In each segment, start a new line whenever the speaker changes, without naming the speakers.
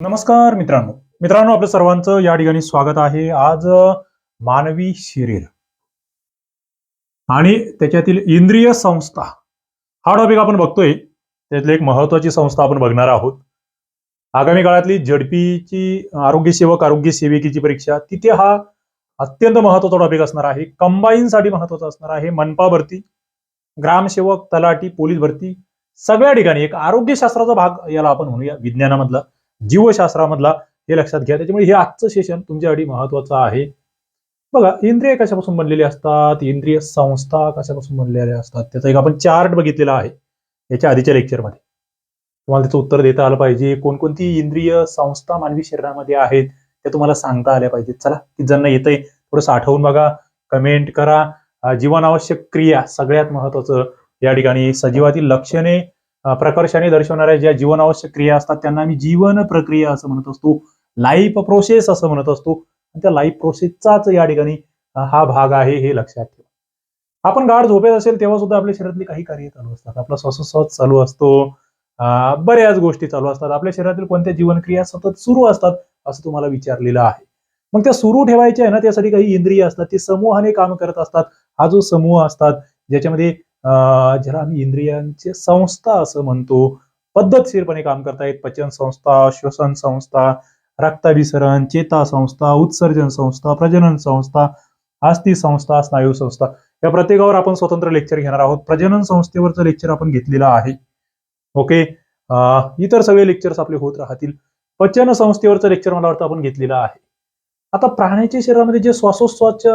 नमस्कार मित्रांनो. मित्रांनो आपलं सर्वांचं या ठिकाणी स्वागत आहे. आज मानवी शरीर आणि त्याच्यातील इंद्रिय संस्था. हा टॉपिक आपण बघतोय. त्यातली एक महत्वाची संस्था आपण बघणार आहोत. आगामी काळातली झडपीची आरोग्य सेवक आरोग्य सेविकेची परीक्षा तिथे हा अत्यंत महत्त्वाचा टॉपिक असणार आहे. कंबाईन साठी महत्त्वाचा असणार आहे. मनपा भरती ग्रामसेवक तलाठी पोलीस भरती सगळ्या ठिकाणी एक आरोग्यशास्त्राचा भाग याला आपण म्हणूया विज्ञानामधला. जीवशास्त्रामधला हे लक्षात घ्या. त्याच्यामुळे हे आजचं सेशन तुमच्यासाठी महत्वाचं आहे. बघा इंद्रिय कशापासून बनलेले असतात? इंद्रिय संस्था कशापासून बनलेल्या असतात? त्याचा एक आपण चार्ट बघितलेला आहे. याच्या आधीच्या लेक्चरमध्ये तुम्हाला त्याचं उत्तर देता आलं पाहिजे. कोणकोणती इंद्रिय संस्था मानवी शरीरामध्ये आहेत त्या तुम्हाला सांगता आल्या पाहिजेत चला की ज्यांना येतंय थोडं साठवून बघा. कमेंट करा. जीवनावश्यक क्रिया सगळ्यात महत्वाचं या ठिकाणी. सजीवातील लक्षणे प्रकर्षाने दर्शवणाऱ्या ज्या जीवनावश्यक क्रिया असतात त्यांना आम्ही जीवन प्रक्रिया असं म्हणत असतो लाईफ प्रोसेस असं म्हणत असतो. आणि त्या लाईफ प्रोसेसचाच या ठिकाणी हा भाग आहे हे लक्षात ठेवा. आपण गाढ झोपेत असेल तेव्हा सुद्धा आपल्या शरीरातली काही कार्य चालू असतात. आपला श्वासोश्वास चालू असतो. बऱ्याच गोष्टी चालू असतात. आपल्या शरीरातील कोणत्या जीवनक्रिया सतत सुरू असतात असं तुम्हाला विचारलेलं आहे. मग त्या सुरू ठेवायच्या आहे ना त्यासाठी काही इंद्रिय असतात ते समूहाने काम करत असतात. हा जो समूह असतात ज्याच्यामध्ये ज्याला आम्ही इंद्रियांचे संस्था असं म्हणतो. पद्धतशीरपणे काम करतायत. पचन संस्था श्वसन संस्था रक्ताभिसरण चेता संस्था उत्सर्जन संस्था प्रजनन संस्था आस्थी संस्था स्नायू संस्था. या प्रत्येकावर आपण स्वतंत्र लेक्चर घेणार आहोत. प्रजनन संस्थेवरचं लेक्चर आपण घेतलेलं आहे. ओके? इतर सगळे लेक्चर्स आपले होत राहतील. पचन संस्थेवरचं लेक्चर मला वाटतं आपण घेतलेलं आहे. आता प्राण्याच्या शरीरामध्ये जे श्वासोच्छ्वासच्या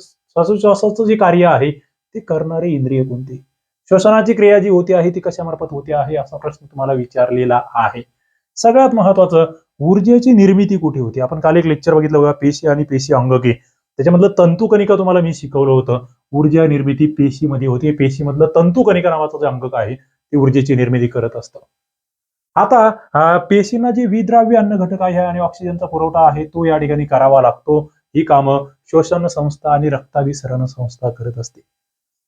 श्वासोच्छ्वासाचं जे कार्य आहे ते करणारे इंद्रिय कोणते? श्वसनाची क्रिया जी होती आहे ती कशामार्फत होते आहे असा प्रश्न तुम्हाला विचारलेला आहे. सगळ्यात महत्वाचं ऊर्जेची निर्मिती कुठे होती? आपण काल एक लेक्चर बघितलं बघा पेशी आणि पेशी अंगके. त्याच्यामधलं तंतुकणिका तुम्हाला मी शिकवलं होतं. ऊर्जा निर्मिती पेशीमध्ये होते. पेशीमधलं तंतुकणिका नावाचं जे अंगक आहे ते ऊर्जेची निर्मिती करत असतं. आता पेशींना जे विद्राव्य अन्न घटक आहे आणि ऑक्सिजनचा पुरवठा आहे तो या ठिकाणी करावा लागतो. ही कामं श्वसन संस्था आणि रक्ताभिसरण संस्था करत असते.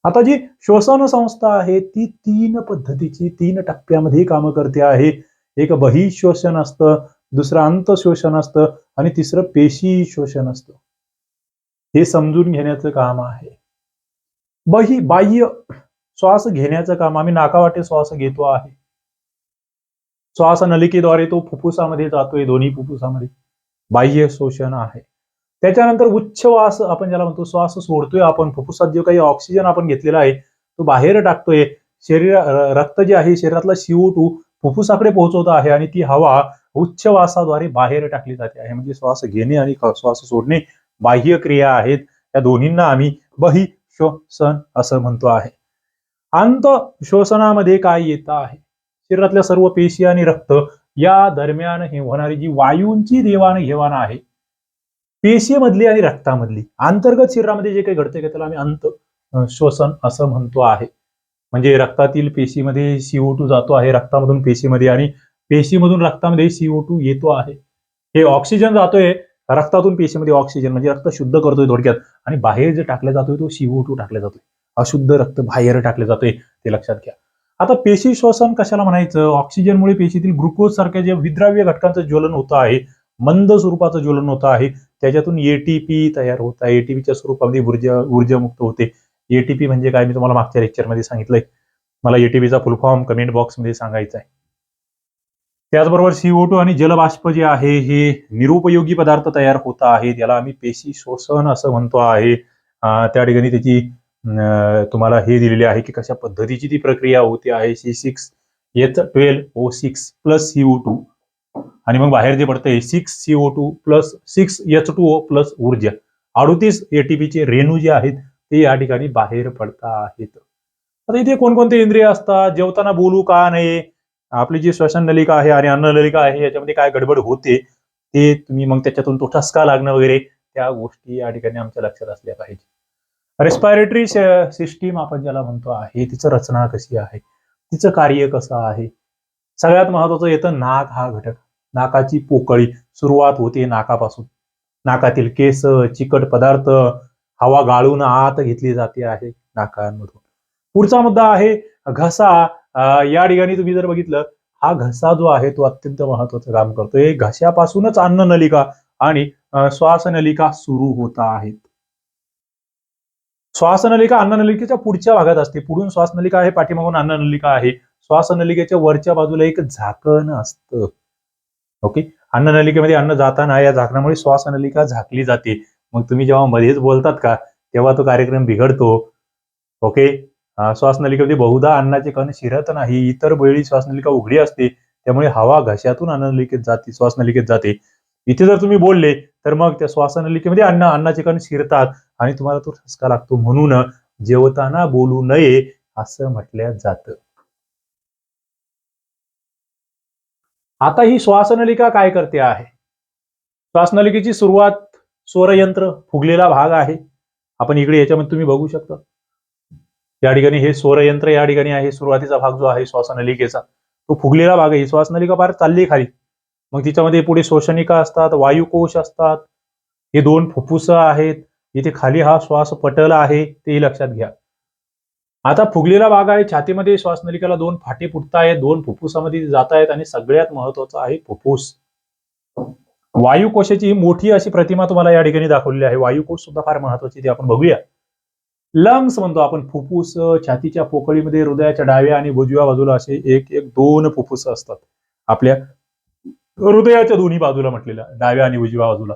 आता जी श्वसन संस्था आहे ती तीन पद्धतीची तीन टप्प्यामध्ये कामं करते आहे. एक बहिश्वसन असतं दुसरं अंतश्वसन असतं आणि तिसरं पेशी श्वसन असतं. हे समजून घेण्याचं काम आहे. बही बाह्य श्वास घेण्याचं काम आम्ही नाकावाटे श्वास घेतो आहे. श्वास नलिकेद्वारे तो फुफ्फुसामध्ये जातोय दोन्ही फुफ्फुसामध्ये. बाह्य शोषण आहे. त्याच्यानंतर उच्छवास आपण ज्याला म्हणतो श्वास सोडतोय आपण. फुफ्फुसात जो काही ऑक्सिजन आपण घेतलेला आहे तो बाहेर टाकतोय. शरीर रक्त जे आहे शरीरातला सीओ टू फुफ्फुसाकडे पोहोचवत आहे आणि ती हवा उच्छवासाद्वारे बाहेर टाकली जाते आहे. म्हणजे श्वास घेणे आणि श्वास सोडणे बाह्य क्रिया आहेत. या दोन्हींना आम्ही बही श्वसन असं म्हणतो आहे. अंत श्वसनामध्ये काय येत आहे? शरीरातल्या सर्व पेशी आणि रक्त या दरम्यान हे होणारी जी वायूंची देवाणघेवाण आहे पेशीमधली आणि रक्तामधली. अंतर्गत शरीरामध्ये जे काही घडतं त्याला आम्ही अंत श्वसन असं म्हणतो आहे. म्हणजे रक्तातील पेशीमध्ये सीओ टू जातो आहे रक्तामधून पेशीमध्ये आणि पेशीमधून रक्तामध्ये सीओ टू येतो आहे. हे ऑक्सिजन जातोय रक्तातून पेशीमध्ये ऑक्सिजन म्हणजे रक्त शुद्ध करतोय थोडक्यात. आणि बाहेर जे टाकला जातोय तो सीओ टू टाकला जातोय. अशुद्ध रक्त बाहेर टाकले जातोय ते लक्षात घ्या. आता पेशी श्वसन कशाला म्हणायचं? ऑक्सिजनमुळे पेशीतील ग्लुकोज सारख्या जे विद्राव्य घटकांचं ज्वलन होतं आहे मंद स्वरूपाचं ज्वलन होतं आहे त्याच्यातून एटीपी तयार होत आहे. एटीपीच्या स्वरूपामध्ये ऊर्जा ऊर्जा मुक्त होते. एटीपी म्हणजे काय? मी तुम्हाला मागच्या लेक्चरमध्ये सांगितलंय. मला एटीपीचा फुल फॉर्म कमेंट बॉक्समध्ये सांगायचा आहे. त्याचबरोबर सीओ टू आणि जलबाष्प जे आहे हे निरुपयोगी पदार्थ तयार होत आहे याला आम्ही पेशी शोषण असं म्हणतो आहे. त्या ठिकाणी त्याची तुम्हाला हे दिलेले आहे की कशा पद्धतीची ती प्रक्रिया होते आहे. C six H twelve O six plus CO two आणि मग बाहेर जे पडतंय six CO two plus six H two O plus ऊर्जा. अडुतीस एटीपीचे रेणू जे आहेत ते या ठिकाणी बाहेर पडता आहेत. आता इथे कोणकोणते इंद्रिय असतात? जेवताना बोलू का नाही आपली जी श्वसन नलिका आहे आणि अन्न नलिका आहे याच्यामध्ये काय गडबड होते ते तुम्ही मग त्याच्यातून तो ठसका लागणं वगैरे त्या गोष्टी या ठिकाणी आमच्या लक्षात असल्या पाहिजे. रेस्पायरेटरी सिस्टीम आपण ज्याला म्हणतो आहे तिचं रचना कशी आहे? तिचं कार्य कसं आहे? सगळ्यात महत्वाचं येतं नाक हा घटक. नाकाची पोकळी सुरुवात होते नाकापासून. नाकातील केस चिकट पदार्थ हवा गाळून आत घेतली जाते आहे नाकांमधून. पुढचा मुद्दा आहे घसा. या ठिकाणी तुम्ही जर बघितलं हा घसा जो आहे तो अत्यंत महत्वाचं काम करतोय. घशापासूनच अन्न नलिका आणि श्वासनलिका सुरू होत आहेत. श्वासनलिका अन्ननलिकेच्या पुढच्या भागात असते. पुढून श्वासनलिका आहे पाठीमागून अन्ननलिका आहे. श्वासनलिकेच्या वरच्या बाजूला एक झाकण असतं. ओके अन्ननलिकेमध्ये अन्न जाताना या झाकणामुळे श्वासनलिका झाकली जाते. मग तुम्ही जेव्हा मध्येच बोलतात का तेव्हा तो कार्यक्रम बिघडतो. ओके श्वासनलिकेमध्ये बहुधा अन्नाचे कण शिरत नाही. इतर वेळी श्वासनलिका उघडी असते. त्यामुळे हवा घशातून अन्ननलिकेत जाते श्वासनलिकेत जाते. इथे जर तुम्ही बोलले तर मग त्या श्वासनलिकेमध्ये अन्न अन्नाचे कण शिरतात आणि तुम्हाला तो ठसका लागतो म्हणून जेवताना बोलू नये असं म्हटलं जातं. आता ही श्वासनलिका काय करते आहे? श्वासनलिकेची सुरुवात स्वरयंत्र फुगलेला भाग आहे. आपण इकडे याच्यामध्ये तुम्ही बघू शकता. या ठिकाणी हे स्वरयंत्र या ठिकाणी आहे. सुरुवातीचा भाग जो आहे श्वासनलिकेचा तो फुगलेला भाग आहे. ही श्वासनलिका फार चालली खाली. मग तिच्यामध्ये पुढे श्वसनिका असतात वायुकोश असतात. हे दोन फुफ्फुस आहेत. इथे खाली हा श्वास पटल आहे तेही लक्षात घ्या. आता फुगलेला भाग आहे. छातीमध्ये श्वासनलिकेला दोन फाटे फुटतायत दोन फुफ्फुसामध्ये जात आहेत आणि सगळ्यात महत्वाचं आहे फुफ्फुस. वायुकोशाची ही मोठी अशी प्रतिमा तुम्हाला या ठिकाणी दाखवलेली आहे. वायुकोश सुद्धा फार महत्वाची ती आपण बघूया. लंग्स म्हणतो आपण फुफ्फुस छातीच्या पोकळीमध्ये हृदयाच्या डाव्या आणि उजव्या बाजूला असे एक एक दोन फुफ्फुस असतात. आपल्या हृदयाच्या दोन्ही बाजूला म्हटलेल्या डाव्या आणि उजव्या बाजूला.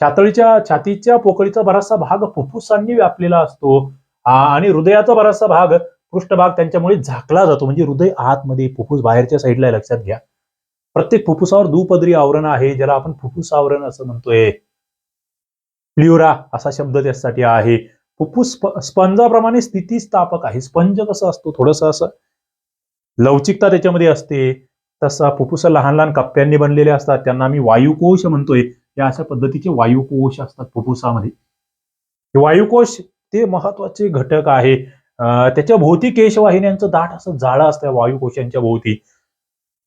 छातळीच्या छातीच्या पोकळीचा बराचसा भाग फुफ्फुसांनी व्यापलेला असतो. आणि हृदयाचा बराचसा भाग पृष्ठभाग त्यांच्यामुळे झाकला जातो. म्हणजे हृदय आतमध्ये फुफ्फुस बाहेरच्या साईडला लक्षात घ्या. प्रत्येक फुफ्फुसावर दुपदरी आवरण आहे ज्याला आपण फुफ्फुस आवरण असं म्हणतोय. प्ल्युरा असा शब्द त्यासाठी आहे. फुफ्फुस स्पंजाप्रमाणे स्थितीस्थापक आहे. स्पंज कसं असतो? थोडस असं लवचिकता त्याच्यामध्ये असते. तसा फुफ्फुस लहान लहान कप्प्यांनी बनलेले असतात. त्यांना आम्ही वायुकोश म्हणतोय. या अशा पद्धतीचे वायुकोश असतात फुफ्फुसामध्ये. वायुकोश ते महत्त्वाचे घटक आहे. त्याच्या भोवती केशवाहिन्यांचं दाट असं जाळं असतं वायुकोशांच्या भोवती.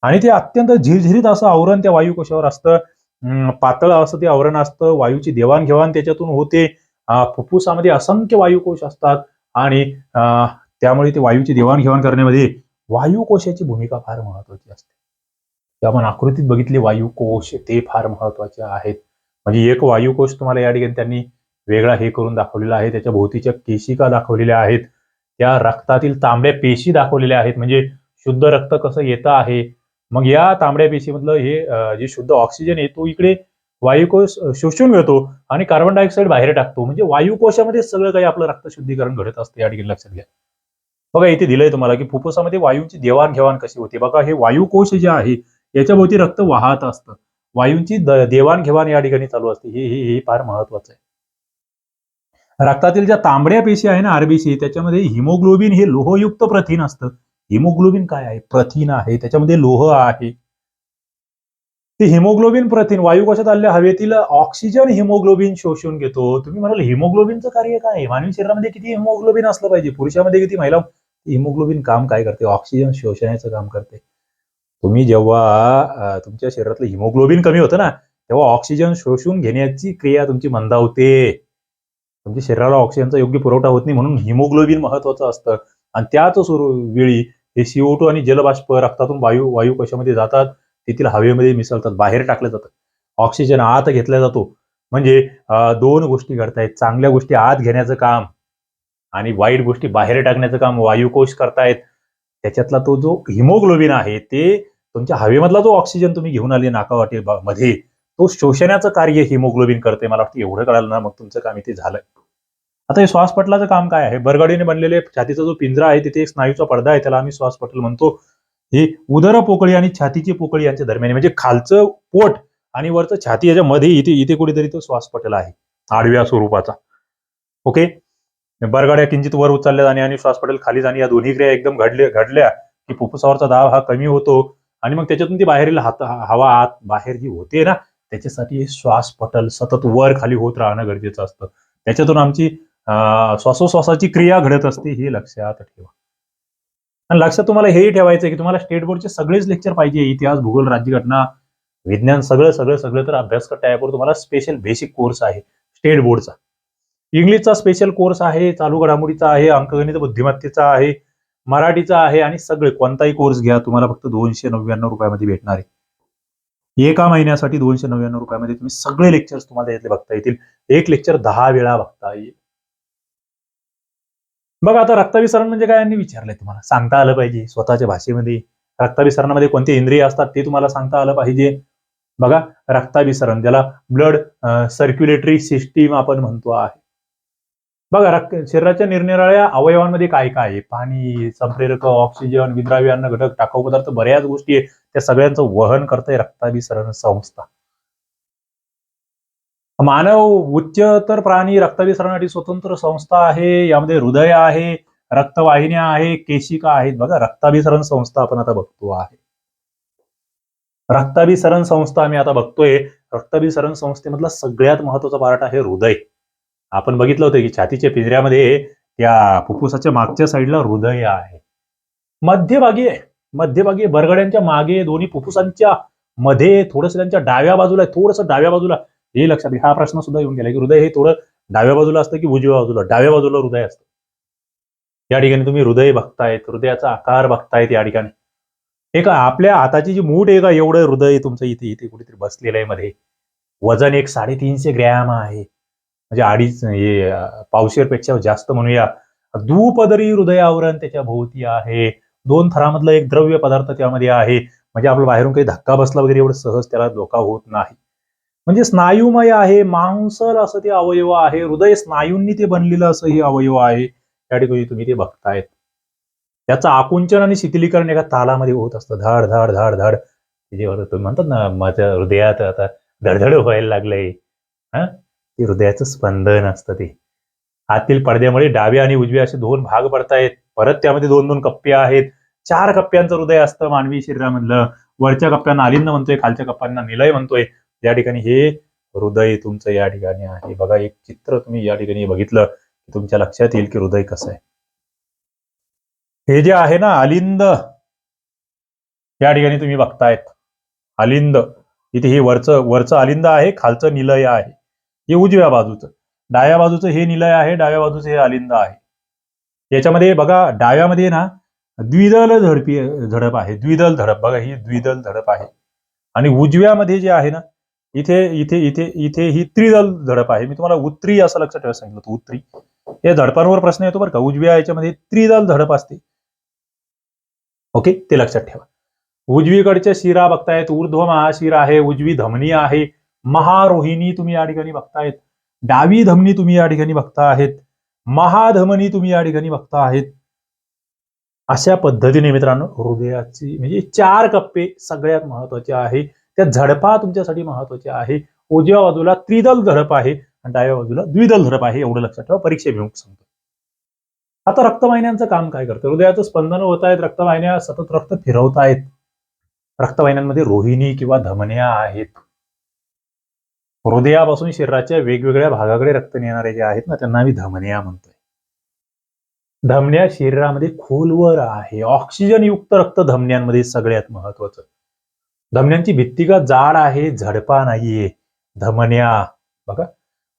आणि ते अत्यंत झिरझिरीत असं आवरण त्या वायुकोशावर असतं. पातळ असं ते आवरण असतं. वायूची देवाणघेवाण त्याच्यातून होते. फुफ्फुसामध्ये असंख्य वायुकोश असतात. आणि त्यामुळे ते वायूची देवाणघेवाण करण्यामध्ये वायुकोशाची भूमिका फार महत्वाची असते. आपण आकृतीत बघितले वायुकोश ते फार महत्त्वाचे आहेत. म्हणजे एक वायुकोश तुम्हाला या ठिकाणी त्यांनी वेगळा हे करून दाखवलेला आहे. त्याच्या भोवतीच्या केशिका दाखवलेल्या आहेत. त्या रक्तातील तांबड्या पेशी दाखवलेल्या आहेत. म्हणजे शुद्ध रक्त कसं येतं आहे? मग या तांबड्या पेशीमधलं हे जे शुद्ध ऑक्सिजन आहे तो इकडे वायुकोश शोषून घेतो आणि कार्बन डायऑक्साईड बाहेर टाकतो. म्हणजे वायुकोशामध्ये सगळं काही आपलं रक्त शुद्धीकरण घडत असतं या ठिकाणी लक्षात घ्या. बघा इथे दिलंय तुम्हाला की फुफ्फुसामध्ये वायूंची देवाणघेवाण कशी होते. बघा हे वायुकोश जे आहे याच्या भोवती रक्त वाहत असतं. वायूंची देवाणघेवाण या ठिकाणी चालू असते. हे हे हे फार महत्वाचं आहे. रक्तातील ज्या तांबड्या पेशी आहे ना आरबीसी त्याच्यामध्ये हिमोग्लोबिन हे लोहयुक्त प्रथिन असतं. हिमोग्लोबिन काय आहे? प्रथिन आहे. त्याच्यामध्ये लोह आहे. ते हिमोग्लोबिन प्रथिन वायुकोशात आलेल्या हवेतील ऑक्सिजन हिमोग्लोबिन शोषून घेतो. तुम्ही म्हणाल हिमोग्लोबिनचं कार्य काय आहे? मानवी शरीरामध्ये किती हिमोग्लोबिन असलं पाहिजे? पुरुषामध्ये किती? महिला हिमोग्लोबिन काम काय करते? ऑक्सिजन शोषण्याचं काम करते. तुम्ही जेव्हा तुमच्या शरीरातलं हिमोग्लोबिन कमी होतं ना तेव्हा ऑक्सिजन शोषून घेण्याची क्रिया तुमची मंदावते. तुमच्या शरीराला ऑक्सिजनचा योग्य पुरवठा होत नाही म्हणून हिमोग्लोबिन महत्वाचं असतं. आणि त्याच वेळी हे सीओ टू आणि जलबाष्प रक्तातून वायू वायू कशामध्ये जातात. तेथील हवेमध्ये मिसळतात बाहेर टाकलं जातं. ऑक्सिजन आत घेतला जातो. म्हणजे दोन गोष्टी घडतायत. चांगल्या गोष्टी आत घेण्याचं काम आणि वाईट गोष्टी बाहेर टाकण्याचं काम वायुकोश करतायत. त्याच्यातला तो जो हिमोग्लोबिन आहे ते तुमच्या हवेमधला जो ऑक्सिजन तुम्ही घेऊन आले नाकावाटे मध्ये तो शोषण्याचं कार्य हिमोग्लोबिन करते मला वाटतं एवढं कळालं ना मग तुमचं काम इथे झालंय. आता हे श्वासपटलाचं काम काय आहे? बरगडीने बनलेले छातीचा जो पिंजरा आहे तिथे एक स्नायूचा पडदा आहे त्याला आम्ही श्वासपटल म्हणतो. हे उदर पोकळी आणि छातीची पोकळी यांच्या दरम्यान म्हणजे खालचं पोट आणि वरचं छाती याच्या मध्ये इथे इथे कुठेतरी तो श्वासपटल आहे आडव्या स्वरूपाचा. ओके? बरगाड्या किंचित वर उचलल्या जाणे आणि श्वासपटल खाली जाणे या दोन्ही क्रिया एकदम घडले घडल्या की फुफ्फुसावरचा दाब हा कमी होतो आणि मग त्याच्यातून ती बाहेरील हात हवा आत बाहेर जी होते ना. त्याच्यासाठी श्वास पटल सतत वर खाली होत राहणं गरजेचं असतं. त्याच्यातून आमची श्वासोश्वासाची क्रिया घडत असते हे लक्षात ठेवा. आणि लक्षात तुम्हाला हेही ठेवायचं आहे की तुम्हाला स्टेट बोर्डचे सगळेच लेक्चर पाहिजे इतिहास भूगोल राज्यघटना विज्ञान सगळं सगळं सगळं तर अभ्यास करता तुम्हाला स्पेशल बेसिक कोर्स आहे स्टेट बोर्डचा इंग्लिशचा स्पेशल कोर्स आहे चालू घडामोडीचा आहे अंकगणित बुद्धिमत्तेचा आहे मराठीचा आहे आणि सगळे कोणताही कोर्स घ्या तुम्हाला फक्त दोनशे नव्याण्णव रुपयामध्ये भेटणार आहे. एका महिन्यासाठी दोनशे नव्याण्णव रुपयामध्ये तुम्ही सगळे लेक्चर्स तुम्हाला यातले बघता येतील. एक लेक्चर दहा वेळा बघता येईल. बघा आता रक्ताभिसरण म्हणजे काय यांनी विचारलंय तुम्हाला. सांगता आलं पाहिजे स्वतःच्या भाषेमध्ये. रक्ताभिसरणामध्ये कोणते इंद्रिय असतात ते तुम्हाला सांगता आलं पाहिजे. बघा रक्ताभिसरण ज्याला ब्लड सर्क्युलेटरी सिस्टीम आपण म्हणतो आहे. बघा रक्त शरीराच्या निरनिराळ्या अवयवांमध्ये काय काय आहे? पाणी संप्रेरक ऑक्सिजन विद्राव्य अन्न घटक टाकाऊ पदार्थ बऱ्याच गोष्टी आहेत. त्या सगळ्यांचं वहन करते रक्ताभिसरण संस्था. मानव उच्चतर प्राणी रक्ताभिसरणासाठी स्वतंत्र संस्था आहे यामध्ये हृदय आहे रक्तवाहिन्या आहे केशिका आहेत. बघा रक्ताभिसरण संस्था आपण आता बघतो आहे. रक्ताभिसरण संस्था आम्ही आता बघतोय. रक्ताभिसरण संस्थेमधला सगळ्यात महत्त्वाचा पार्ट आहे हृदय. आपण बघितलं होतं की छातीच्या पिंजऱ्यामध्ये त्या फुफ्फुसाच्या मागच्या साईडला हृदय आहे. मध्यभागी आहे. मध्यभागी बरगड्यांच्या मागे दोन्ही फुफ्फुसांच्या मध्ये थोडस त्यांच्या डाव्या बाजूला थोडस डाव्या बाजूला. हे लक्षात हा प्रश्न सुद्धा येऊन गेला की हृदय हे थोडं डाव्या बाजूला असतं की उजव्या बाजूला? डाव्या बाजूला हृदय असतं. या ठिकाणी तुम्ही हृदय बघतायत हृदयाचा आकार बघतायत या ठिकाणी. हे का आपल्या हाताची जी मूठ आहे का? एवढं हृदय तुमचं इथे इथे कुठेतरी बसलेलं आहे मध्ये. वजन एक साडेतीनशे ग्रॅम आहे. म्हणजे अडीच हे पावशेरपेक्षा जास्त म्हणूया. दुपदरी हृदय आवरण त्याच्या भोवती आहे. दोन थरामधलं एक द्रव्य पदार्थ त्यामध्ये आहे. म्हणजे आपलं बाहेरून काही धक्का बसला वगैरे एवढं सहज त्याला धोका होत नाही. म्हणजे स्नायुमय आहे मांसल असं ते अवयव आहे हृदय स्नायूंनी ते बनलेलं असं हे अवयव आहे. त्या ठिकाणी तुम्ही ते बघतायत. त्याचं आकुंचन आणि शिथिलीकरण एका तालामध्ये होत असतं. धाड धाड धाड धाड. जे तुम्ही म्हणतात ना माझ्या हृदयात आता धडधड व्हायला लागलंय. हा? ते हृदयाचं स्पंदन असतं ते. आतील पडद्यामुळे डावे आणि उजवे असे दोन भाग पडतायत. परत त्यामध्ये दोन दोन कप्पे आहेत. चार कप्प्यांचं हृदय असतं मानवी शरीरामधलं. वरच्या कप्प्यांना अलिंद म्हणतोय खालच्या कप्प्यांना निलय म्हणतोय. या ठिकाणी हे हृदय तुमचं या ठिकाणी आहे. बघा एक चित्र तुम्ही या ठिकाणी बघितलं की तुमच्या लक्षात येईल की हृदय कसं आहे. हे जे आहे ना आलिंद या ठिकाणी तुम्ही बघतायत. अलिंद. इथे हे वरचं वरचं अलिंद आहे खालचं निलय आहे. हे उजव्या बाजूचं. डाव्या बाजूचं हे निलय आहे डाव्या बाजूचं हे अलिंद आहे. याच्यामध्ये बघा डाव्यामध्ये ना द्विदल झडपी झडप आहे. द्विदल झडप. बघा ही द्विदल झडप आहे. आणि उजव्यामध्ये जे आहे ना इथे इथे इथे इथे ही त्रिदल झडप आहे. मी तुम्हाला उत्तरी असं लक्षात ठेवा सांगितलं होतं उत्तरी. या झडपांवर प्रश्न येतो बरं का. उजव्या याच्यामध्ये त्रिदल झडप असते. ओके ते लक्षात ठेवा. उजवीकडच्या शिरा बघतायत. ऊर्ध्व महाशिरा आहे उजवी धमनी आहे. महारोहिणी तुम्ही या ठिकाणी बघतायत. डावी धमनी तुम्ही या ठिकाणी बघता आहेत महाधमनी तुम्ही या ठिकाणी बघता आहेत अशा पद्धतीने मित्रांनो हृदयाची म्हणजे चार कप्पे सगळ्यात महत्त्वाचे आहे. त्या झडपा तुमच्यासाठी महत्त्वाच्या आहे. उजव्या बाजूला त्रिदल झडप आहे आणि डाव्या बाजूला द्विदल झडप आहे एवढं लक्षात ठेवा परीक्षेभिमुख सांगतो आता रक्तवाहिन्यांचं काम काय करतं? हृदयाचं स्पंदन होत आहेत रक्तवाहिन्या सतत रक्त फिरवतायत. रक्तवाहिन्यांमध्ये रोहिणी किंवा धमन्या आहेत. हृदयापासून शरीराच्या वेगवेगळ्या भागाकडे रक्त नेणारे जे आहेत ना त्यांना आम्ही धमन्या म्हणतोय. धमन्या शरीरामध्ये खोलवर आहे. ऑक्सिजन युक्त रक्त धमन्यांमध्ये सगळ्यात महत्वाचं धमन्यांची भित्तिका जाड आहे झडपा नाहीये. धमन्या बघा.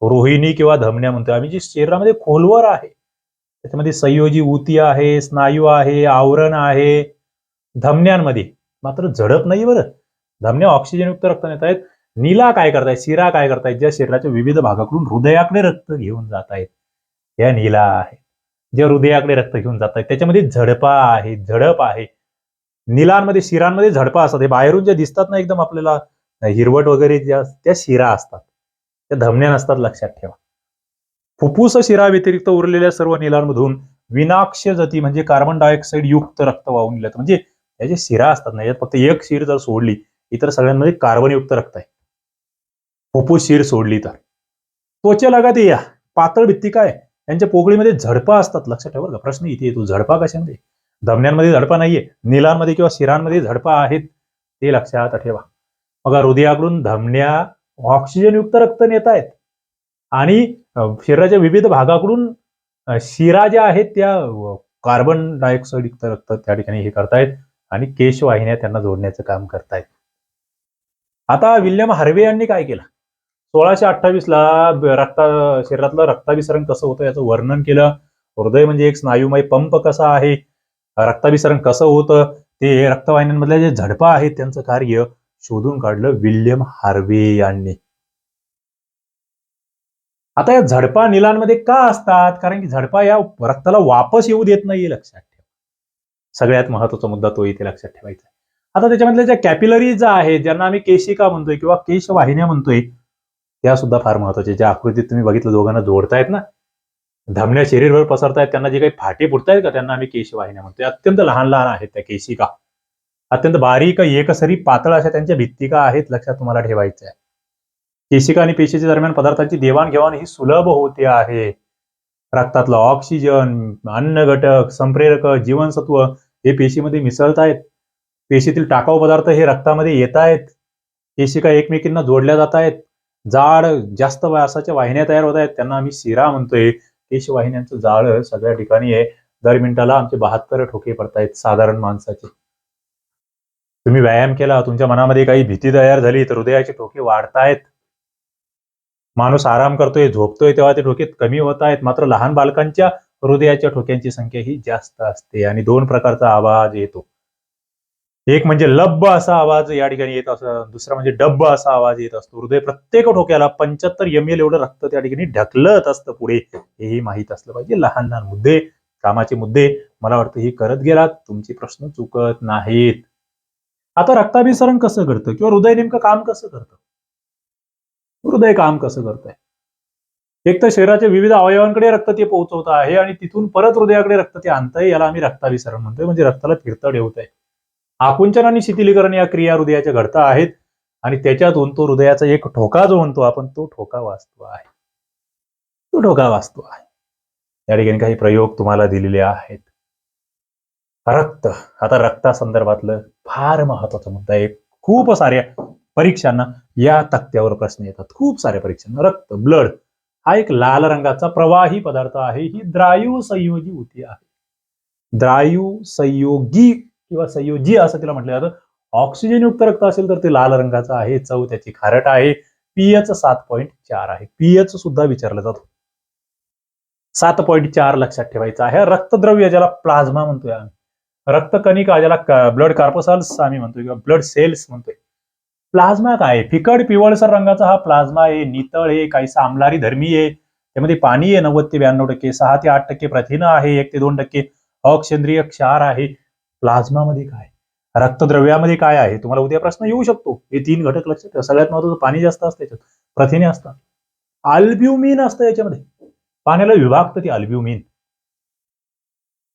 रोहिणी किंवा धमन्या म्हणतोय आम्ही जी शरीरामध्ये खोलवर आहे. त्याच्यामध्ये संयोजी ऊती आहे स्नायू आहे आवरण आहे. धमन्यांमध्ये मात्र झडप नाही बरं. धमन्या ऑक्सिजनयुक्त रक्त नेत आहेत. नीला काय करतायत शिरा काय करतायत ज्या शरीराच्या विविध भागाकडून हृदयाकडे रक्त घेऊन जात आहेत या नीला आहे ज्या हृदयाकडे रक्त घेऊन जात आहेत त्याच्यामध्ये झडपा आहे झडप आहे. नीलांमध्ये शिरांमध्ये झडपा असतात. हे बाहेरून जे दिसतात ना एकदम आपल्याला हिरवट वगैरे ज्या त्या शिरा असतात. त्या धमन्या नसतात लक्षात ठेवा. फुफ्फुस शिरा व्यतिरिक्त उरलेल्या सर्व निलांमधून विनाक्ष जती म्हणजे कार्बन डायऑक्साईड युक्त रक्त वाहून गेलं म्हणजे या शिरा असतात ना यात फक्त एक शिर जर सोडली इतर सगळ्यांमध्ये कार्बनयुक्त रक्त आहे. शिर सोडली तर. त्वचा ते या. पातळ भित्ती काय? यांच्या पोकळीमध्ये झडपा असतात. लक्षात ठेवा का. प्रश्न इथे येतो. झडपा कशामध्ये? धमन्यांमध्ये झडपा नाहीये. निलांमध्ये किंवा शिरांमध्ये झडपा आहेत. ते लक्षात ठेवा. मग हृदयाकडून धमन्या ऑक्सिजनयुक्त रक्त नेत आहेत आणि शरीराच्या विविध भागाकडून शिरा ज्या आहेत त्या कार्बन डायऑक्साईड युक्त रक्त त्या ठिकाणी हे करतायत. आणि केशवाहिन्या त्यांना जोडण्याचं काम करतायत. आता विल्यम हार्वे यांनी काय केलं? सोळाशे अठ्ठावीस ला रक्ता शरीरातलं रक्ताभिसरण कसं होतं याचं वर्णन केलं. हृदय म्हणजे एक स्नायुमय पंप कसा आहे? रक्ताभिसरण कसं होतं? ते रक्तवाहिन्यांमधल्या जे झडपा आहेत त्यांचं कार्य शोधून काढलं विल्यम हार्वे यांनी. आता या झडपा निलांमध्ये का असतात? कारण की झडपा या रक्ताला वापस येऊ देत नाहीये लक्षात ठेवा. सगळ्यात महत्त्वाचा मुद्दा तो इथे लक्षात ठेवायचा आहे. आता त्याच्यामधल्या ज्या कॅपिलरीज आहेत ज्यांना आम्ही केशिका म्हणतोय किंवा केशवाहिन्या म्हणतोय त्या सुद्धा फार महत्त्वाच्या ज्या आकृतीत तुम्ही बघितलं दोघांना जोडतायत ना धमन्या शरीरभर पसरतायत त्यांना जे काही फाटे फुटतायत का त्यांना आम्ही केशवाहिन्या म्हणतो अत्यंत लहान लहान आहेत त्या केशिका. अत्यंत बारीक एकसरी पातळ अशा त्यांच्या भित्तिका आहेत लक्षात तुम्हाला ठेवायचं आहे केशिका आणि पेशीच्या दरम्यान पदार्थांची देवाणघेवाण ही सुलभ होते आहे. रक्तातलं ऑक्सिजन अन्न घटक संप्रेरक जीवनसत्व हे पेशीमध्ये मिसळत आहेत पेशीतील टाकाऊ पदार्थ हे रक्तामध्ये येत आहेत केशिका एकमेकींना जोडल्या जात आहेत जाड जास्त व्यासाच्या वाहिन्या तयार होत आहेत. त्यांना आम्ही शिरा म्हणतोय. केशवाहिन्यांचं जाळ सगळ्या ठिकाणी आहे. दर मिनिटाला आमचे बहात्तर ठोके पडतायत साधारण माणसाचे. तुम्ही व्यायाम केला तुमच्या मनामध्ये काही भीती तयार झाली तर हृदयाचे ठोके वाढतायत. माणूस आराम करतोय झोपतोय तेव्हा ते ठोके कमी होत आहेत मात्र लहान बालकांच्या हृदयाच्या ठोक्यांची संख्या ही जास्त असते आणि दोन प्रकारचा आवाज येतो. एक म्हणजे लब्ब असा आवाज या ठिकाणी येत असतो दुसरा म्हणजे डब्ब असा आवाज येत असतो. हृदय प्रत्येक ठोक्याला पंच्याहत्तर एम एल एवढं रक्त त्या ठिकाणी ढकलत असतं पुढे. हेही माहीत असलं पाहिजे. लहान लहान मुद्दे कामाचे मुद्दे. मला वाटतं हे करत गेलात तुमचे प्रश्न चुकत नाहीत. आता रक्ताभिसरण कसं करतं किंवा हृदय नेमकं काम कसं करतं? हृदय काम कसं करतंय? एक तर शरीराच्या विविध अवयवांकडे रक्त ते पोहोचवत आहे आणि तिथून परत हृदयाकडे रक्त ते आणतंय. याला आम्ही रक्ताभिसरण म्हणतोय. म्हणजे रक्ताला फिरतं ठेवत आहे आकुंचन आणि शिथिलीकरण या क्रिया हृदयाच्या घडता आहेत आणि त्याच्यातून तो हृदयाचा एक ठोका जो म्हणतो आपण तो ठोका वाचतो आहे. तो ठोका वाचतो आहे. या ठिकाणी काही प्रयोग तुम्हाला दिलेले आहेत. रक्त आता रक्तासंदर्भातलं फार महत्त्वाचा मुद्दा आहे. खूप साऱ्या परीक्षांना या तक्त्यावर प्रश्न येतात. खूप साऱ्या परीक्षांना. रक्त ब्लड हा एक लाल रंगाचा प्रवाही पदार्थ आहे. ही द्रायू संयोगी होती आहे. द्रायू संयोगी किंवा संयोजी असं तिला म्हटलं जातं. ऑक्सिजन युक्त रक्त असेल तर ते लाल रंगाचं आहे चव त्याची खारट आहे. पीएच सात पॉईंट चार आहे. पीएच सुद्धा विचारलं जातो. सात पॉईंट चार लक्षात ठेवायचं आहे. रक्तद्रव्य ज्याला प्लाझ्मा म्हणतोय आम्ही. रक्तकणिका ज्याला ब्लड कार्पोसल्स आम्ही म्हणतोय किंवा ब्लड सेल्स म्हणतोय. प्लाझ्मा काय? आहे? फिकट पिवळसर रंगाचा हा प्लाझ्मा आहे. नितळ आहे. काहीसा आमलारी धर्मी आहे. त्यामध्ये पाणी आहे. नव्वद ते ब्याण्णव टक्के. सहा ते आठ टक्के प्रथिन आहे. एक ते दोन टक्के अक्षेंद्रिय क्षार आहे. प्लाझ्मामध्ये काय? रक्तद्रव्यामध्ये काय आहे? तुम्हाला उद्या प्रश्न येऊ शकतो. हे तीन घटक लक्षात ठेवा. सगळ्यात महत्वाचं पाणी जास्त असतं याच्यात. प्रथिने असतात. अल्ब्युमिन असतं याच्यामध्ये. पाण्याला विभागतं ते अल्ब्युमिन.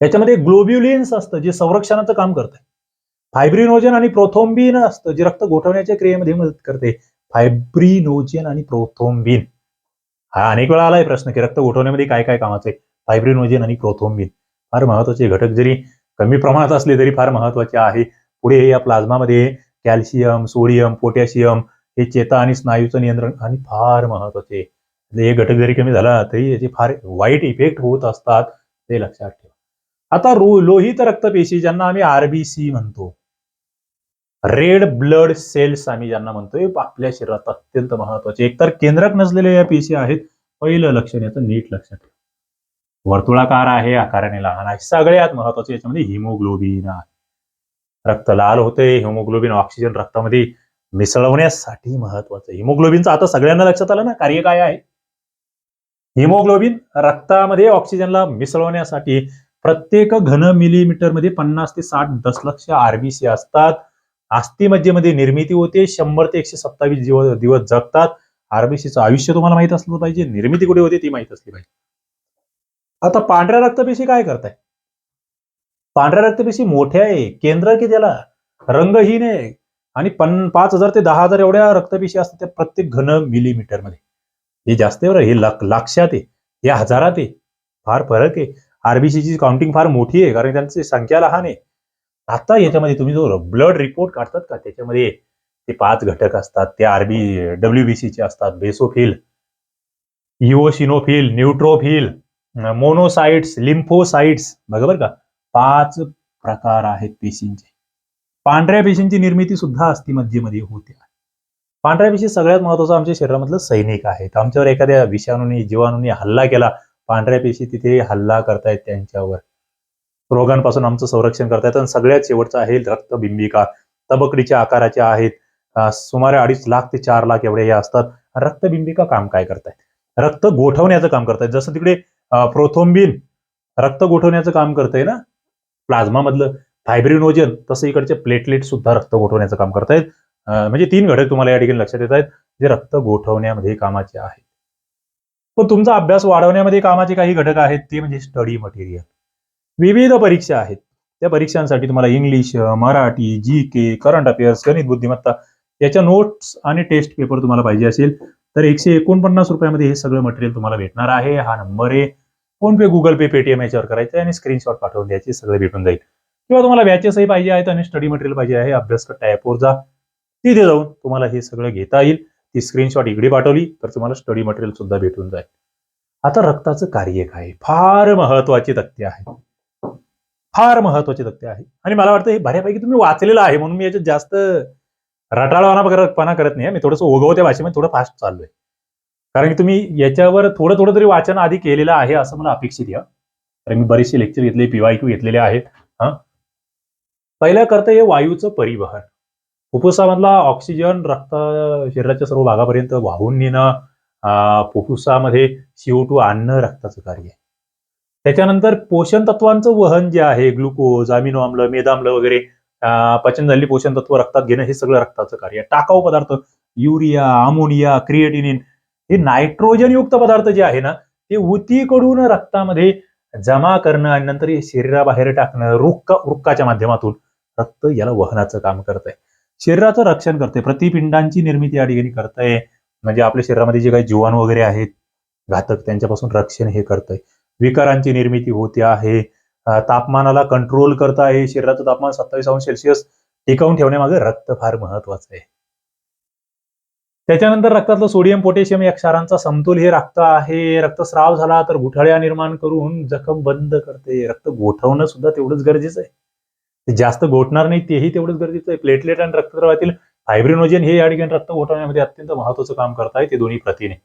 याच्यामध्ये ग्लोब्युलिन्स असतं जे संरक्षणाचं काम करतं फायब्रिनोजन आणि प्रोथोम्बिन असतं जे रक्त गोठवण्याच्या क्रियेमध्ये मदत करते. फायब्रिनोजन आणि प्रोथोम्बिन. हा अनेक वेळा आलाय प्रश्न की रक्त गोठवण्यामध्ये काय काय कामाचं आहे? फायब्रिनोजन आणि प्रोथोम्बिन. फार महत्त्वाचे घटक जरी कमी प्रमाणात असले तरी फार महत्त्वाचे आहे. पुढे या प्लाझ्मामध्ये कॅल्शियम सोडियम पोटॅशियम हे चेता आणि स्नायूचं नियंत्रण आणि फार महत्त्वाचे. म्हणजे हे घटक जरी कमी झाला तरी याचे फार वाईट इफेक्ट होत असतात ते लक्षात ठेवा. आता रो लोहित रक्तपेशी ज्यांना आम्ही आरबीसी म्हणतो रेड ब्लड सेल्स आम्ही ज्यांना म्हणतोय आपल्या शरीरात अत्यंत महत्त्वाचे. एकतर केंद्रक नसलेल्या या पेशी आहेत पहिलं लक्षण याचं नीट लक्षात ठेवा. वर्तुळाकार आहे आकाराने लहान आहे. सगळ्यात महत्वाचं याच्यामध्ये हिमोग्लोबिन आहे. रक्त लाल होते हिमोग्लोबिन ऑक्सिजन रक्तामध्ये मिसळवण्यासाठी महत्वाचं. हिमोग्लोबिनचं आता सगळ्यांना लक्षात आलं ना कार्य काय आहे? हिमोग्लोबिन रक्तामध्ये ऑक्सिजनला मिसळवण्यासाठी प्रत्येक घन मिलीमीटरमध्ये पन्नास ते साठ दशलक्ष आरबीसी असतात. अस्थिमज्जेमध्ये निर्मिती होते शंभर ते एकशे सत्तावीस दिवस दिवस जगतात. आरबीसीचं आयुष्य तुम्हाला माहीत असलं पाहिजे. निर्मिती कुठे होते ती माहीत असली पाहिजे. आता पांढऱ्या रक्तपेशी काय करताय? पांढऱ्या रक्तपेशी मोठ्या आहे केंद्र की त्याला रंगहीन आहे? आणि पण पाच हजार ते दहा हजार एवढ्या रक्तपेशी असतात त्या प्रत्येक घन मिलीमीटरमध्ये. हे जास्त आहे बरं हे लाख लाक्षात आहे हे हजारात आहे फार फरक आहे. आरबीसीची काउंटिंग फार मोठी आहे कारण त्यांची संख्या लहान आहे. आता याच्यामध्ये तुम्ही जो ब्लड रिपोर्ट काढतात का त्याच्यामध्ये ते पाच घटक असतात ते आरबी डब्ल्यूबीसीचे असतात basophil eosinophil neutrophil monocytes lymphocytes बघा बरं का? पाच प्रकार आहेत पेशींचे. पांढऱ्या पेशींची निर्मिती सुद्धा अस्थिमज्जेमध्ये होते. पांढऱ्या पेशी सगळ्यात महत्वाचं आमच्या शरीरामधलं सैनिक आहेत. आमच्यावर एखाद्या विषाणूने जीवाणूने हल्ला केला पांढऱ्या पेशी तिथे हल्ला करतायत त्यांच्यावर. रोगांपासून आमचं संरक्षण करतायत आणि सगळ्यात शेवटचं आहे रक्तबिंबिका. तबकडीच्या आकाराच्या आहेत. सुमारे अडीच लाख ते चार लाख एवढे हे असतात. रक्तबिंबिका काम काय करतायत? रक्त गोठवण्याचं काम करतायत. जसं तिकडे प्रोथोम्बिन रक्त गोठवण्याचं काम करतंय ना? प्लाझ्मा मधलं फायब्रिनोजन तसं इकडचे प्लेटलेट सुद्धा रक्त गोठवण्याचं काम करतायत. म्हणजे तीन घटक तुम्हाला या ठिकाणी लक्षात येत आहेत जे रक्त गोठवण्यामध्ये कामाचे आहेत. पण तुमचा अभ्यास वाढवण्यामध्ये कामाचे काही घटक आहेत ते म्हणजे स्टडी मटेरियल. विविध परीक्षा आहेत. त्या परीक्षांसाठी तुम्हाला English Marathi G K current affairs गणित बुद्धिमत्ता याच्या नोट्स आणि टेस्ट पेपर तुम्हाला पाहिजे असेल तर एकशे एकोणपन्नास रुपयामध्ये हे सगळं मटेरियल तुम्हाला भेटणार आहे. हा नंबर आहे. फोन पे गुगल पे पेटीएम याच्यावर करायचं आणि स्क्रीनशॉट पाठवून द्यायची सगळं भेटून जाईल. किंवा तुम्हाला बॅचेसही पाहिजे आहेत आणि स्टडी मटेरियल पाहिजे आहे अभ्यास करता ॲपवर जा तिथे जाऊन तुम्हाला हे सगळं घेता येईल. ती स्क्रीनशॉट इकडे पाठवली तर तुम्हाला स्टडी मटेरियल सुद्धा भेटून जाईल. आता रक्ताचं कार्य काय फार महत्वाची तथ्य आहे. फार महत्वाची तथ्य आहे. आणि मला वाटतं हे बऱ्यापैकी तुम्ही वाचलेलं आहे म्हणून मी याच्यात जास्त रटाळवाना करत नाही. मी थोडंसं ओघवत्या भाषेमध्ये थोडं फास्ट चाललोय. कारण की तुम्ही याच्यावर थोडं थोडं तरी वाचन आधी केलेलं आहे असं मला अपेक्षित या कारण मी बरेचसे लेक्चर घेतले पीवायक्यू घेतलेले आहेत. हा. पहिलं करतं हे वायूचं परिवहन. फुफ्फुसामधला ऑक्सिजन रक्त शरीराच्या सर्व भागापर्यंत वाहून नेणं फुफ्फुसामध्ये सीओ टू आणणं रक्ताचं कार्य. आहे त्याच्यानंतर पोषण तत्वांचं वहन जे आहे ग्लुकोज अमिनो आम्ल मेदाम्ल वगैरे पचन झालेली पोषण तत्व रक्तात घेणं हे सगळं रक्ताचं कार्य. आहे टाकाऊ पदार्थ युरिया अमोनिया क्रिएटिनिन हे नायट्रोजन युक्त पदार्थ जे आहे ना ते उतीकडून रक्तामध्ये जमा करणं आणि नंतर हे शरीराबाहेर टाकणं रुक्का रुक्काच्या माध्यमातून रक्त याला वहनाचं काम करत आहे शरीराचं रक्षण करते प्रतिपिंडांची निर्मिती या ठिकाणी करतंय. म्हणजे आपल्या शरीरामध्ये जे काही जीवाणू वगैरे आहेत घातक त्यांच्यापासून रक्षण हे करतंय. विकारांची निर्मिती होते आहे. तापमानाला कंट्रोल करत आहे शरीराचं तापमान सत्तावीस अंश सेल्सिअस टिकवून ठेवण्यामागे रक्त फार महत्वाचं आहे. त्याच्यानंतर रक्तातलं सोडियम पोटॅशियम या क्षारांचा समतोल हे रक्त आहे. रक्तस्राव झाला तर गुठळ्या निर्माण करून जखम बंद करते. रक्त गोठवणं सुद्धा तेवढंच गरजेचं आहे. ते जास्त गोठणार नाही तेही तेवढंच गरजेचं आहे. प्लेटलेट आणि रक्तद्रवातील फायब्रिनोजेन हे या ठिकाणी रक्त गोठवण्यामध्ये अत्यंत महत्वाचं काम करत आहे ते दोन्ही प्रथिने.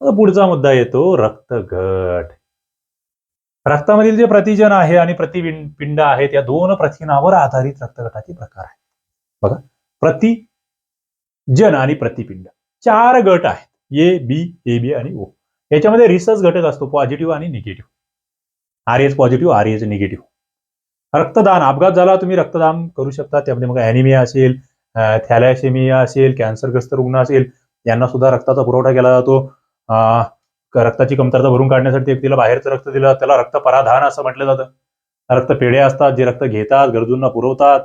पुढचा मुद्दा येतो रक्तगट. रक्तामधील जे प्रतिजन आहे आणि प्रतिपिंड आहेत या दोन प्रथिनावर आधारित रक्तगटाचे प्रकार आहेत. बघा प्रति जन आणि प्रतिपिंड. चार गट आहेत. ए बी ए बी आणि ओ. याच्यामध्ये रिसर्च घटक असतो पॉझिटिव्ह आणि negative R H positive R H negative रक्तदान अपघात झाला तुम्ही रक्तदान करू शकता. त्यामध्ये मग अॅनिमिया असेल थॅलॅसेमिया असेल कॅन्सरग्रस्त रुग्ण असेल यांना सुद्धा रक्ताचा पुरवठा केला जातो. रक्ताची कमतरता भरून काढण्यासाठी व्यक्तीला बाहेरचं रक्त दिलं त्याला रक्त पराधान असं म्हटलं जातं. पेढे असतात जे रक्त घेतात गरजूंना पुरवतात.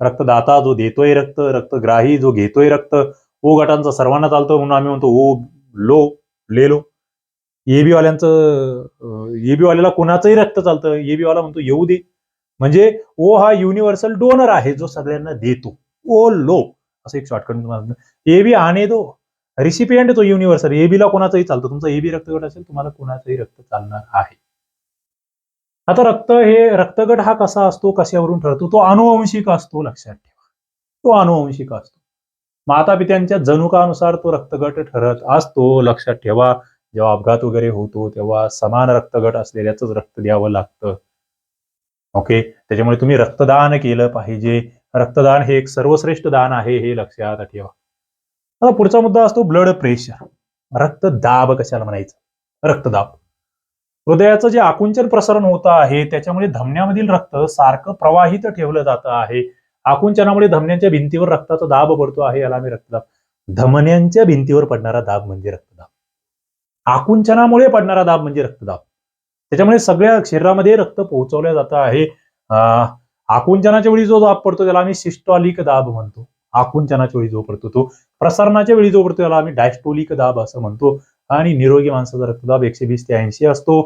रक्तदाता जो देतोय रक्त रक्तग्राही जो घेतोय रक्त ओ गटांचा सर्वांना चालतो म्हणून आम्ही म्हणतो ओ लो ले लो एबीवाल्यांचं वाल्यांचं वाल्याला कोणाचंही रक्त चालतं एबीवाला म्हणतो येऊ दे. म्हणजे ओ हा युनिव्हर्सल डोनर आहे जो सगळ्यांना देतो. O low. असं एक शॉर्टकट तुम्हाला एबी आणे दो रिसिपियंट तो युनिव्हर्सल एबीला कोणाचंही चालतं. तुमचा एबी रक्तगट असेल तुम्हाला कोणाचंही रक्त चालणार आहे. आता रक्त हे रक्तगट हा कसा असतो कशावरून ठरतो? तो अनुवंशिक असतो लक्षात ठेवा. तो अनुवंशिक असतो. माता पित्यांच्या जनुकानुसार तो रक्तगट ठरत असतो लक्षात ठेवा. जेव्हा अपघात वगैरे होतो तेव्हा समान रक्तगट असलेल्याच रक्त द्यावं लागतं. ओके त्याच्यामुळे तुम्ही रक्तदान केलं पाहिजे. रक्तदान हे एक सर्वश्रेष्ठ दान आहे हे लक्षात ठेवा. आता पुढचा मुद्दा असतो ब्लड प्रेशर. रक्तदाब कशाला म्हणायचं? रक्तदाब. हृदयाचं जे आकुंचन प्रसारण होत आहे त्याच्यामुळे धमन्यामधील रक्त सारखं प्रवाहित ठेवलं जातं आहे. आकुंचनामुळे धमन्यांच्या भिंतीवर रक्ताचा दाब पडतो आहे याला आम्ही रक्तदाब. धमन्यांच्या भिंतीवर पडणारा दाब म्हणजे रक्तदाब. आकुंचनामुळे पडणारा दाब म्हणजे रक्तदाब. त्याच्यामुळे सगळ्या शरीरामध्ये रक्त पोहोचवलं जातं आहे. आकुंचनाच्या वेळी जो दाब पडतो त्याला आम्ही सिस्टॉलिक दाब म्हणतो. आकुंचनाच्या वेळी जो पडतो तो. प्रसारणाच्या वेळी जो पडतो त्याला आम्ही डायस्टोलिक दाब असं म्हणतो. आणि निरोगी माणसाचा रक्तदाब एकशे वीस ते ऐंशी असतो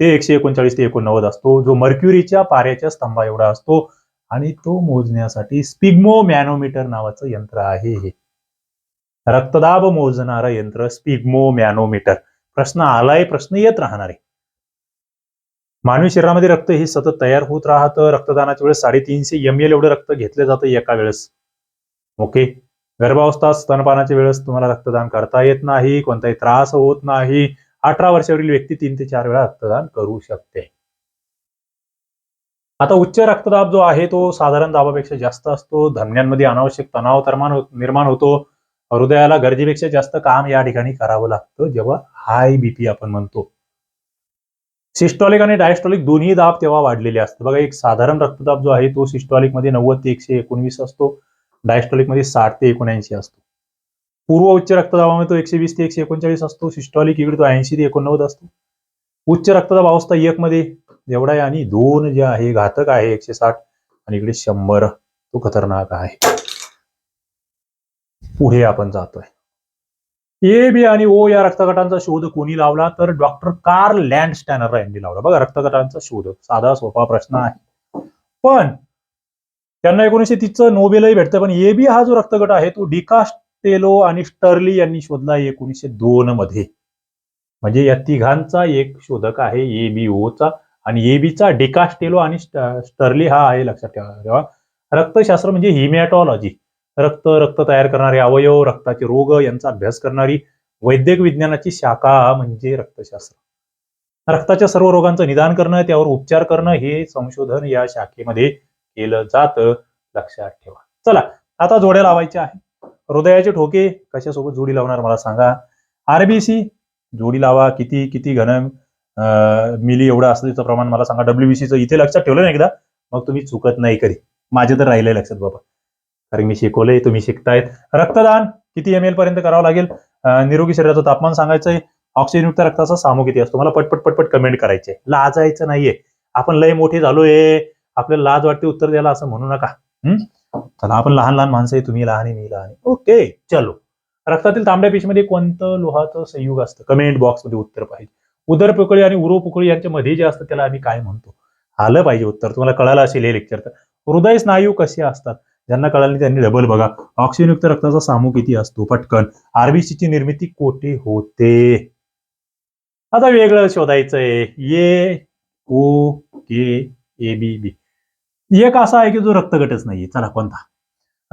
ते एकशे एकोणचाळीस ते एकोणनव्वद असतो जो मर्क्युरीच्या पाऱ्याच्या स्तंभा एवढा असतो आणि तो मोजण्यासाठी स्पिग्मो मॅनोमीटर नावाचं यंत्र आहे हे. रक्तदाब मोजणारं यंत्र स्पिग्मो मॅनोमीटर. प्रश्न आलाय प्रश्न येत राहणार. आहे मानवी शरीरामध्ये रक्त हे सतत तयार होत राहतं. रक्तदानाच्या वेळेस साडेतीनशे एम एल एवढं रक्त घेतलं जातं एका वेळेस. ओके? गर्भावस्था स्तनपानाच्या वेळेस तुम्हाला रक्तदान करता येत नाही कोणताही त्रास होत नाही. अठरा वर्षावरील व्यक्ती तीन ते चार वेळा रक्तदान करू शकते. आता उच्च रक्तदाब जो आहे तो साधारण दाबापेक्षा जास्त असतो. धमन्यांमध्ये अनावश्यक तणाव निर्माण निर्माण होतो. हृदयाला गरजेपेक्षा जास्त काम या ठिकाणी करावं लागतं जेव्हा हाय बीपी आपण म्हणतो. सिस्टॉलिक आणि डायस्टॉलिक दोन्ही दाब तेव्हा वाढलेले असतात. बघा एक साधारण रक्तदाब जो आहे तो सिस्टॉलिकमध्ये नव्वद ते एकशे एकोणवीस असतो. डायस्टॉलिकमध्ये साठ ते एकोणऐंशी असतो. पूर्व उच्च रक्तदाबामध्ये तो एकशे वीस ते एकशे एकोणचाळीस असतो. सिस्टॉलिक इकडे तो ऐंशी ते एकोणनव्वद असतो. उच्च रक्तदाब अवस्था एक मध्ये एवढा आहे आणि दोन जे आहे घातक आहे एकशे साठ आणि इकडे शंभर. तो खतरनाक आहे. पुढे आपण जातोय. ए बी आणि ओ या रक्तगटांचा शोध कोणी लावला? तर डॉक्टर कार्ल लँड स्टॅनर यांनी लावला. बघा रक्तगटांचा शोध. साधा सोपा प्रश्न आहे. पण त्यांना एकोणीशे तीसचं नोबेलही भेटतं पण एबी हा जो रक्तगट आहे तो डिकास्टेलो आणि स्टर्ली यांनी शोधला एकोणीसशे दोन मध्ये म्हणजे या तिघांचा एक शोधक आहे एबीओचा आणि एबीचा डिकास्टेलो आणि स्टर्ली हा आहे लक्षात ठेवा. रक्तशास्त्र म्हणजे हिमॅटॉलॉजी. रक्त रक्त तयार करणारे अवयव रक्ताचे रोग यांचा अभ्यास करणारी वैद्यक विज्ञानाची शाखा म्हणजे रक्तशास्त्र. रक्ताच्या सर्व रोगांचं निदान करणं त्यावर उपचार करणं हे संशोधन या शाखेमध्ये केलं जातं. लक्षात ठेवा. चला आता जोड्या लावायच्या आहे. हृदयाचे ठोके कशासोबत जोडी लावणार मला सांगा. आरबीसी जोडी लावा. किती किती घन मिली एवढं असं त्याचं प्रमाण मला सांगा. डब्ल्यूबीसीचं इथे लक्षात ठेवलं ना एकदा. मग तुम्ही चुकत नाही कधी. माझे तर राहिले लक्षात बाबा. कारण मी शिकवलंय तुम्ही शिकतायत. रक्तदान किती एम एल पर्यंत करावं लागेल? निरोगी शरीराचं तापमान सांगायचंय. ऑक्सिजनयुक्त रक्ताचा सामू किती असतो मला पटपट पटपट कमेंट करायचे लाजायचं नाहीये. आपण लय मोठे झालोय. आपल्याला लाज वाटते उत्तर द्यायला असं म्हणू नका. चला आपण लहान लहान माणसं आहे तुम्ही लहान आहे मी लहान. आहे ओके चलो. रक्तातील तांबड्या पेशीमध्ये कोणतं लोहाचं संयुग असतं? कमेंट बॉक्समध्ये उत्तर पाहिजे. उदर पोकळी आणि उरो पोकळी यांच्या मध्ये जे असतं त्याला आम्ही काय म्हणतो? आलं पाहिजे उत्तर. तुम्हाला कळालं असेल हे लेक्चर तर. हृदय स्नायू कसे असतात? ज्यांना कळालं त्यांनी डबल बघा. ऑक्सिजनयुक्त रक्ताचा सामू किती असतो? पटकन. आरबीसीची निर्मिती कोठे होते? आता वेगळं शोधायचंय. ये ओ के ए बी बी. एक असा आहे की जो रक्तगटच नाहीये. चला कोणता?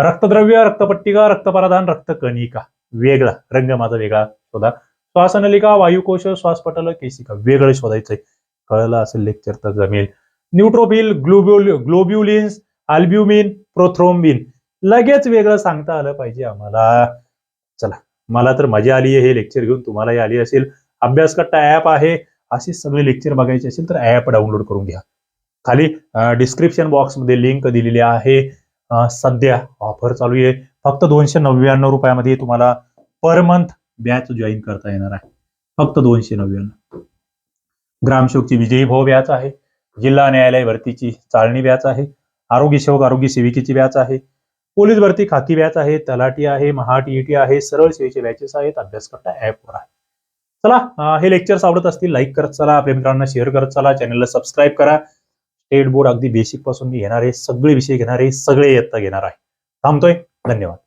रक्तद्रव्य रक्तपट्टिका रक्तपराधान रक्तकणिका. वेगळा. रंग माझा वेगळा. शोधा. श्वासनलिका वायुकोश श्वासपटल केसिका वेगळं शोधायचंय कळलं असेल लेक्चर तर जमेल. Neutrophil globule globulins albumin prothrombin. लगेच वेगळं सांगता आलं पाहिजे आम्हाला. चला मला तर मजा आली आहे हे लेक्चर घेऊन. तुम्हालाही आली असेल. अभ्यासकट्टा ऍप आहे. असे सगळे लेक्चर बघायचे असेल तर ऍप डाउनलोड करून घ्या. खाली डिस्क्रिप्शन बॉक्समध्ये लिंक दिलेली आहे. सध्या ऑफर चालू आहे. फक्त दोनशे नव्याण्णव रुपयामध्ये तुम्हाला पर मंथ बॅच जॉईन करता येणार आहे. फक्त दोनशे नव्याण्णव. ग्रामशोकची विजयी भाऊ बॅच आहे. जिल्हा न्यायालय भरतीची चालणी बॅच आहे. आरोग्य सेवक आरोग्य सेविकेची बॅच आहे. पोलीस भरती खाकी बॅच आहे. तलाठी आहे महा टीईटी आहे. सरळ सेवेचे बॅचेस आहेत. अभ्यास करता ऍपवर आहे. चला हे लेक्चर्स आवडत असतील लाईक करत चला. आपल्या मित्रांना शेअर करत चला. चॅनलला सबस्क्राईब करा. स्टेट बोर्ड अगदी बेसिकपासून मी घेणार आहे सगळे विषय घेणार आहे सगळे इयत्ता घेणार आहे. थांबतोय? धन्यवाद.